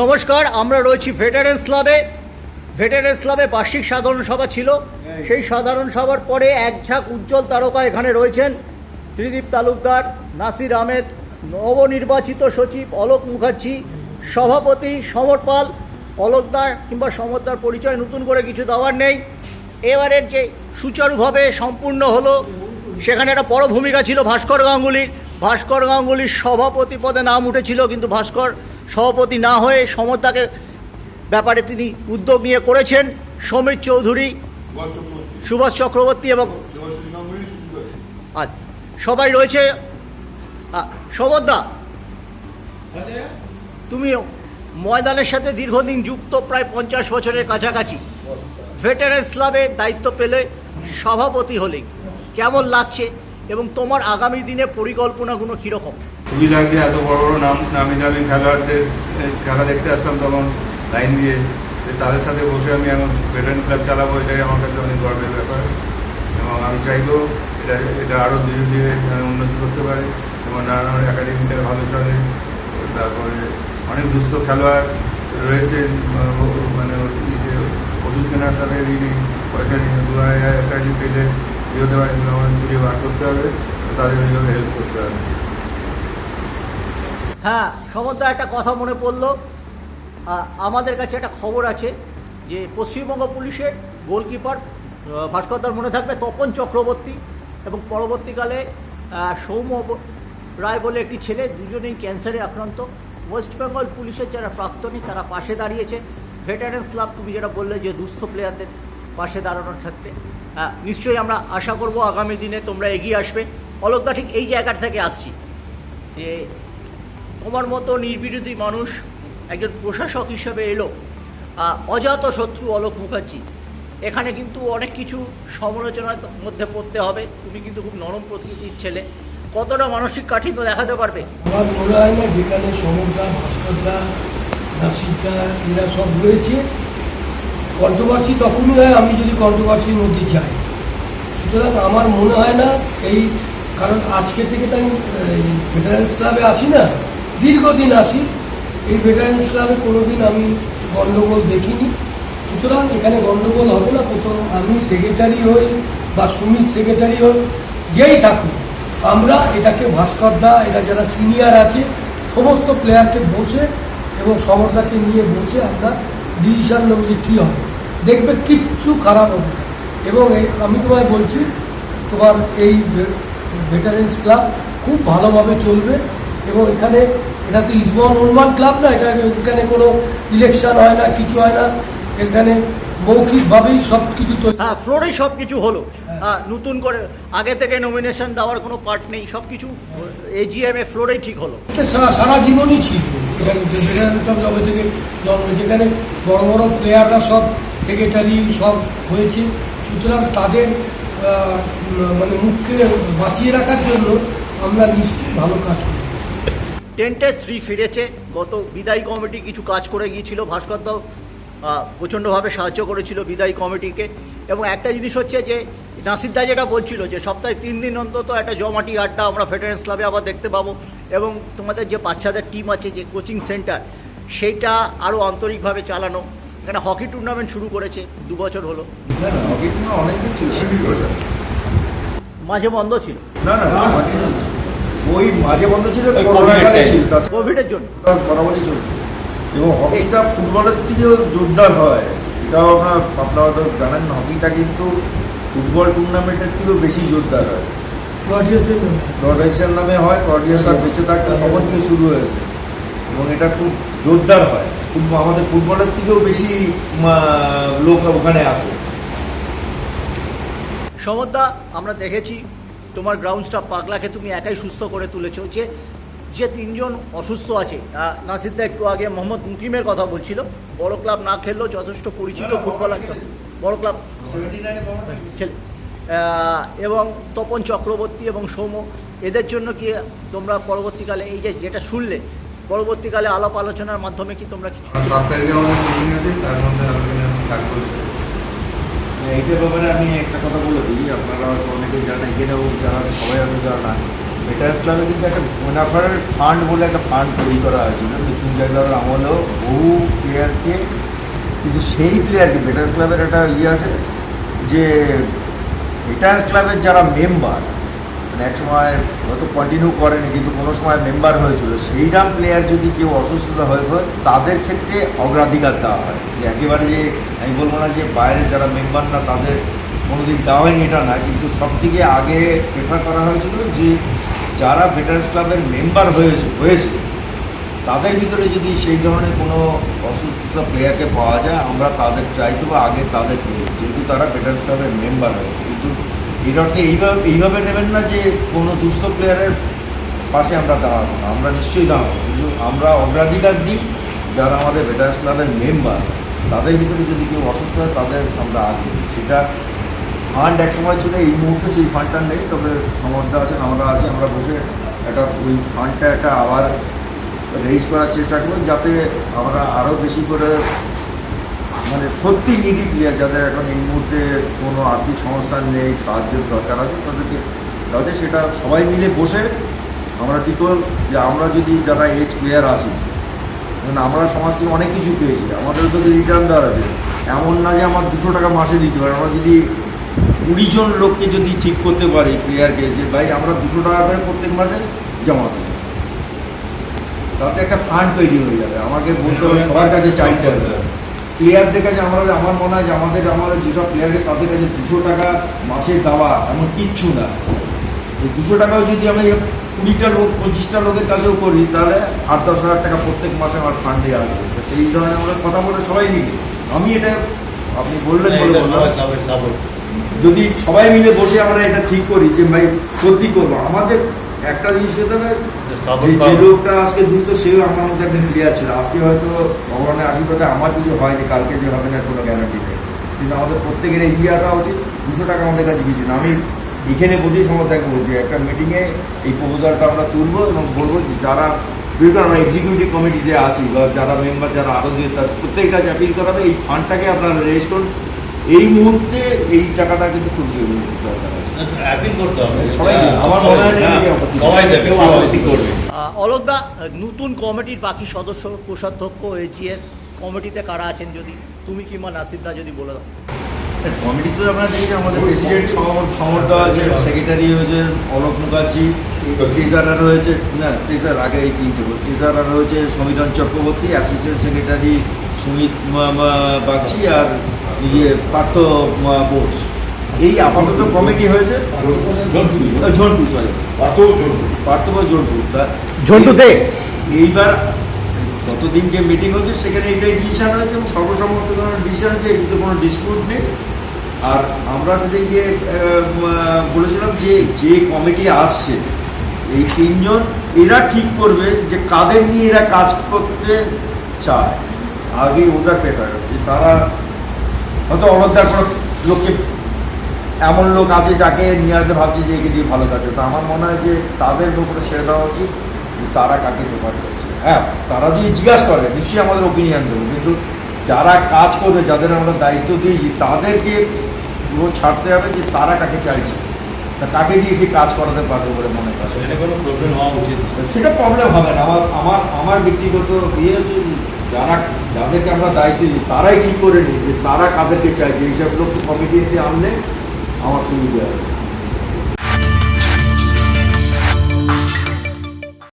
নমস্কার আমরা রয়েছি ভেটারেন্স ক্লাবে ভেটারেন্স ক্লাবে বার্ষিক সাধারণ সভা ছিল। সেই সাধারণ সভার পরে এক ঝাঁক উজ্জ্বল তারকা এখানে রয়েছেন। ত্রিদীপ তালুকদার নাসির আহমেদ নবনির্বাচিত সচিব অলোক মুখার্জি সভাপতি সমর পাল অলোকদার কিংবা সমরদার পরিচয় নতুন করে কিছু দেওয়ার নেই। এবারের যে সুচারুভাবে সম্পূর্ণ হলো সেখানে একটা বড় ভূমিকা ছিল ভাস্কর গাঙ্গুলির। ভাস্কর গাঙ্গুলির সভাপতি পদে নাম উঠেছিল কিন্তু ভাস্কর সভাপতি না হয়ে সমতাকে ব্যাপারে তিনি উদ্যোগ নিয়ে করেছেন। সমীর চৌধুরী, সুভাষ চক্রবর্তী এবং আর সবাই রয়েছে। সমরদা তুমি ময়দানের সাথে দীর্ঘদিন যুক্ত, প্রায় পঞ্চাশ বছরের কাছাকাছি। ভেটারেন্স ক্লাবের দায়িত্ব পেলে সভাপতি হলে কেমন লাগছে এবং তোমার আগামী দিনে পরিকল্পনাগুলো কীরকম? খুবই লাগছে এত বড় বড় নাম, নামি দামি খেলোয়াড়দের খেলা দেখতে আসতাম তখন লাইন দিয়ে, যে তাদের সাথে বসে আমি এখন ভেটারেন ক্লাব চালাবো, এটাই আমার কাছে অনেক গর্বের ব্যাপার। এবং আমি চাইব এটা এটা আরও ধীরে ধীরে উন্নতি করতে পারে। এবং নানান একাডেমিটা ভালো চলে। তারপরে অনেক দুস্থ খেলোয়াড় রয়েছে মানে ওষুধ কেনার তাদের নেই, পয়সা নেই দু হাজার পেলে দিয়ে হতে পারে আমাদের খুঁজে বার করতে হবে, তাদের ওইভাবে হেল্প করতে হবে। হ্যাঁ সমদ্দা একটা কথা মনে পড়ল। আমাদের কাছে একটা খবর আছে যে পশ্চিমবঙ্গ পুলিশের গোলকিপার ভাস্করদার মনে থাকবে, তপন চক্রবর্তী এবং পরবর্তীকালে সৌম্য রায় বলে একটি ছেলে, দুজনেই ক্যান্সারে আক্রান্ত। ওয়েস্ট বেঙ্গল পুলিশের যারা প্রাক্তনী, তারা পাশে দাঁড়িয়েছে। ভেটারেন্স ক্লাব তুমি যেটা বললে যে দুস্থ প্লেয়ারদের পাশে দাঁড়ানোর ক্ষেত্রে। নিশ্চয়ই আমরা আশা করব আগামী দিনে তোমরা এগিয়ে আসবে। অলোকদা ঠিক এই জায়গাটা থেকে আসছি যে তোমার মতো নির্বিরোধী মানুষ একজন প্রশাসক হিসেবে এলো। অজাত শত্রু অলোক মুখার্জি। এখানে কিন্তু অনেক কিছু সমালোচনার মধ্যে পড়তে হবে। তুমি কিন্তু খুব নরম প্রকৃতির ছেলে। কতটা মানসিক কাঠিন্য দেখাতে পারবে? আমার মনে হয় না, যেখানে সমরদা ভাস্করদা নাসিরদা এরা সব রয়েছে। কন্ট্রোভার্সি তখনই হয়, আমি যদি কন্ট্রোভার্সির মধ্যে যাই। সুতরাং আমার মনে হয় না, এই কারণ আজকে থেকে তো আমি ভেটারেন্স ক্লাবে আসি না। দীর্ঘদিন আসি এই ভেটারেন্স ক্লাবে কোনোদিন আমি গণ্ডগোল দেখিনি। সুতরাং এখানে গণ্ডগোল হবে না। প্রথম আমি সেক্রেটারি হই বা সুমিত সেক্রেটারি হই, যেই থাকুক। আমরা এটাকে ভাস্করদা এরা যারা সিনিয়র আছে, সমস্ত প্লেয়ারকে বসে এবং সমরদাকে নিয়ে বসে আমরা ডিসিশন নেব যে কী হবে। দেখবে কিচ্ছু খারাপ হবে এবং এই আমি তোমায় বলছি, তোমার এই ভেটারেন্স ক্লাব খুব ভালোভাবে চলবে। এবং এখানে এটা তো ইসবন উন্মান ক্লাব না এটা এখানে কোনো ইলেকশন হয় না কিছু হয় না। এখানে মৌখিকভাবেই সব কিছু তৈরি হ্যাঁ। ফ্লোরেই সব কিছু হলো। আহ, নতুন করে আগে থেকে নমিনেশন দেওয়ার কোনো পার্ট নেই সব কিছু এজিএম এ ফ্লোরেই ঠিক হলো। সারা জীবনই ছিল। জবে থেকে জন্ম যেখানে বড় বড় প্লেয়াররা সব সেক্রেটারি সব হয়েছে। সুতরাং তাদের মানে মুখকে বাঁচিয়ে রাখার জন্য আমরা নিশ্চয়ই ভালো কাজ করি টেন্টে শ্রী ফিরেছে। গত বিদায়ী কমিটি কিছু কাজ করে গিয়েছিল। ভাস্করদাও আহ, প্রচণ্ডভাবে সাহায্য করেছিল বিদায়ী কমিটিকে। এবং একটা জিনিস হচ্ছে যে নাসিদ্দা যেটা বলছিল যে সপ্তাহে তিন দিন অন্তত একটা জমাটি আড্ডা আমরা ভেটারেন্স ক্লাবে আবার দেখতে পাবো। এবং তোমাদের যে বাচ্চাদের টিম আছে যে কোচিং সেন্টার সেইটা আরও আন্তরিকভাবে চালানো। এখানে হকি টুর্নামেন্ট শুরু করেছে দু বছর হলো। মাঝে বন্ধ ছিল। না না ওই মাঝে বন্ধ ছিল কোভিডের জন্য? বরাবরই চলছে। এবং হকিটা ফুটবলের থেকেও জোরদার হয়। এটাও আপনার আপনারা হয়তো জানেন হকিটা কিন্তু ফুটবল টুর্নামেন্টের থেকেও বেশি জোরদার হয়। নামে হয় ক্রডিয়াস আর বেঁচে থাকতে তখন থেকে শুরু হয়েছে। এবং এটা খুব জোরদার হয়। ফুটবল আমাদের ফুটবলের থেকেও বেশি লোক ওখানে আসে। সমদ্দা আমরা দেখেছি তোমার গ্রাউন্ড স্টাফ পাগলাকে তুমি একাই সুস্থ করে তুলেছো যে যে তিনজন অসুস্থ আছে আহ, নাসিরদা একটু আগে মোহাম্মদ মুকিমের কথা বলছিল বড় ক্লাব না খেললেও যথেষ্ট পরিচিত ফুটবলার বড় ক্লাব খেলে এবং তপন চক্রবর্তী এবং সৌম্য এদের জন্য কি তোমরা পরবর্তীকালে এই যে যেটা শুনলে পরবর্তীকালে আলাপ আলোচনার মাধ্যমে কি তোমরা কিছু সাত তারিখে আমাদের মিটিং আছে? তার মধ্যে আলোচনা থাকব এইটার ব্যাপারে আমি একটা কথা বলে দিই, আপনারা হয়তো অনেকে জানেন ও জানান সবাই হয়তো জানান বেটার্স ক্লাবে কিন্তু একটা মুনাফার ফান্ড বলে একটা ফান্ড তৈরি করা হয়েছিল মৃত্যুঞ্জয় দলের আমলেও বহু প্লেয়ারকে কিন্তু সেই প্লেয়ারকে বেটার্স ক্লাবের একটা ইয়ে আছে, যে বেটার্স ক্লাবের যারা মেম্বার মানে এক সময় হয়তো কন্টিনিউ করেনি, কিন্তু কোনো সময় মেম্বার হয়েছিল। সেইরাম প্লেয়ার যদি কেউ অসুস্থতা হয়ে পড়ে তাদের ক্ষেত্রে অগ্রাধিকার দেওয়া হয়। যে একেবারে যে, আমি বলব না যে বাইরে যারা মেম্বার না, তাদের কোনোদিন দেওয়া হয়নি, এটা না কিন্তু সব থেকে আগে প্রেফার করা হয়েছিল যে, যারা বেটার্স ক্লাবের মেম্বার হয়েছে হয়েছে, তাদের ভিতরে যদি সেই ধরনের কোনো অসুস্থতা প্লেয়ারকে পাওয়া যায়, আমরা তাদের চাইতে বা আগে তাদের যেহেতু তারা বেটার্স ক্লাবের মেম্বার হয়, কিন্তু এর অর্থে এইভাবে এইভাবে নেবেন না যে কোনো দুস্থ প্লেয়ারের পাশে আমরা দাঁড়াবো না। আমরা নিশ্চয়ই দাঁড়াবো। কিন্তু আমরা অগ্রাধিকার দিই যারা আমাদের বেটার্স ক্লাবের মেম্বার তাদের ভিতরে যদি কেউ অসুস্থ হয়, তাদের আমরা আগে সেটা ফান্ড এক সময় ছিল, এই মুহূর্তে সেই ফান্ডটা নেই। তবে সমর্থা আছেন, আমরা আছি, আমরা বসে একটা ওই ফান্ডটা একটা আবার রেজ করার চেষ্টা করব যাতে আমরা আরও বেশি করে মানে সত্যি নিডি প্লেয়ার যাদের এখন এই মুহূর্তে কোনো আর্থিক সংস্থান নেই, সাহায্যের দরকার আছে, তাদেরকে তাহলে সেটা সবাই মিলে বসে আমরা ঠিক যে আমরা যদি যারা এজ প্লেয়ার আছি কারণ আমরা সমাজ থেকে অনেক কিছু পেয়েছি, আমাদের তো রিটার্ন দেওয়ার আছে। এমন না যে আমার দুশো টাকা মাসে দিতে পারে, আমরা যদি কুড়ি জন লোককে যদি ঠিক করতে পারি প্লেয়ারকে যে ভাই আমরা দুশো টাকা করে প্রত্যেক মাসে জমা দেবো। তাতে একটা ফান্ড তৈরি হয়ে যাবে। আমাকে বলতে হবে, সবার কাছে চাইতে হবে। প্লেয়ারদের কাছে আমরা আমার মনে হয় যে আমাদের আমাদের যেসব প্লেয়ারকে তাদের কাছে দুশো টাকা মাসে দেওয়া এমন কিচ্ছু না। দুশো টাকাও যদি আমি কুড়িটা লোক পঁচিশটা লোকের কাছেও করি তাহলে আট দশ হাজার টাকা প্রত্যেক মাসে আমার ফান্ডে আসবে। তো সেই ধরনের আমরা কথা বলে সবাই মিলে। আমি এটা আপনি বললেন বলে যদি সবাই মিলে বসে আমরা এটা ঠিক করি যে ভাই সত্যি করব। আমাদের একটা জিনিস হতে হবে যে লোকটা আজকে দুস্থ সেও আমার মধ্যে একদিন প্লেয়ার ছিল। আজকে হয়তো ভগবানের আশীর্বাদে আমার কিছু হয়নি কালকে যে হবে না কোনো গ্যারান্টি নেই। কিন্তু আমাদের প্রত্যেকের এগিয়ে আসা উচিত দুশো টাকা আমাদের কাছে কিছু না। আমি এখানে বসেই সমর্থনকে বলছি একটা মিটিংয়ে এই প্রপোজালটা আমরা তুলবো এবং বলব যে যারা বিকজ আমরা এক্সিকিউটিভ কমিটিতে আছি বা যারা মেম্বার যারা আরও দিয়ে তার প্রত্যেকের কাছে অ্যাপিল করাবে এই ফান্ডটাকে আপনারা রেজ করুন। এই মুহূর্তে এই টাকাটা কিন্তু খুব জরুরি। দরকার অ্যাপিল করতে হবে। সবাই আমার মনে হয় সবাই দেবে করবে। নতুন কমিটির বাকি সদস্য কোষাধ্যক্ষ এজিএস কমিটিতে কারা আছেন যদি তুমি কিংবা নাসিরদা যদি বলে দাও? কমিটি তো আপনারা দেখেছেন আমাদের প্রেসিডেন্ট সমর্থ আছে সেক্রেটারি হয়েছে অলোক মুখার্জি ট্রেজারার রয়েছে। না ট্রেজার আগে এই তিনটে ট্রেজারার রয়েছে সমীরণ চক্রবর্তী অ্যাসিস্ট্যান্ট সেক্রেটারি সুমিত বাগচি আর ইয়ে পার্থ বোস। এই আপাতত কমিটি হয়েছে? ঝন্টু সরি এত জন্য পার্থ বোস ঝন্টু তা- ঝন্টু দে। এইবার গতদিন যে মিটিং হচ্ছে সেখানে এটাই ডিসিশন হয়েছে এবং সর্বসম্মত ডিসিশন হচ্ছে এটিতে কোনো ডিসপিউট নেই। আর আমরা সেদিনকে বলেছিলাম যে যে কমিটি আসছে এই তিনজন এরা ঠিক করবে যে কাদের নিয়ে এরা কাজ করতে চায়। আগে ওটা পেপার যে তারা হয়তো অনদার কোনো লোককে এমন লোক আছে যাকে নিয়ে আসতে ভাবছি যে একে দিয়ে ভালো কাজ। তো আমার মনে হয় যে তাদের উপরে ছেড়ে দেওয়া উচিত তারা কাকে পেপার করছে। হ্যাঁ তারা যদি জিজ্ঞাসা করে নিশ্চয়ই আমাদের ওপিনিয়ন দেবো। কিন্তু যারা কাজ করবে যাদের আমরা দায়িত্ব দিয়েছি তাদেরকে পুরো ছাড়তে হবে যে তারা কাকে চাইছে। তা কাকে দিয়ে সে কাজ করাতে পারবে বলে মনে করে এটা কোনো প্রবলেম হওয়া উচিত সেটা প্রবলেম হবে না। আমার আমার আমার ব্যক্তিগত ইয়ে হচ্ছে যারা যাদেরকে আমরা দায়িত্ব দিই তারাই ঠিক করে নিই যে তারা কাদেরকে চাইছে। এইসব লোক কমিটিতে আনলে আমার সুবিধা হবে